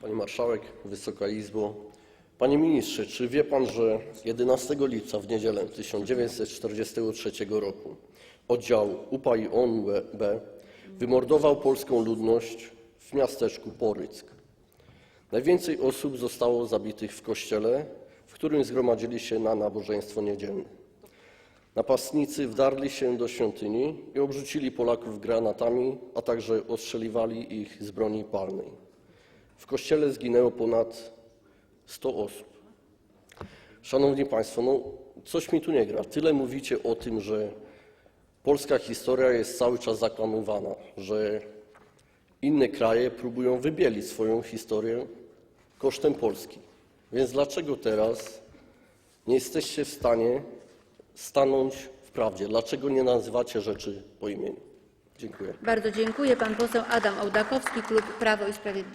Pani Marszałek, Wysoka Izbo. Panie Ministrze, czy wie Pan, że 11 lipca w niedzielę 1943 roku oddział UPA i ONB wymordował polską ludność w miasteczku Poryck? Najwięcej osób zostało zabitych w kościele, w którym zgromadzili się na nabożeństwo niedzielne. Napastnicy wdarli się do świątyni i obrzucili Polaków granatami, a także ostrzeliwali ich z broni palnej. W kościele zginęło ponad 100 osób. Szanowni Państwo, no coś mi tu nie gra. Tyle mówicie o tym, że polska historia jest cały czas zakłamywana, że inne kraje próbują wybielić swoją historię kosztem Polski. Więc dlaczego teraz nie jesteście w stanie stanąć w prawdzie? Dlaczego nie nazywacie rzeczy po imieniu? Dziękuję. Bardzo dziękuję. Pan poseł Adam Ołdakowski, klub Prawo i Sprawiedliwość.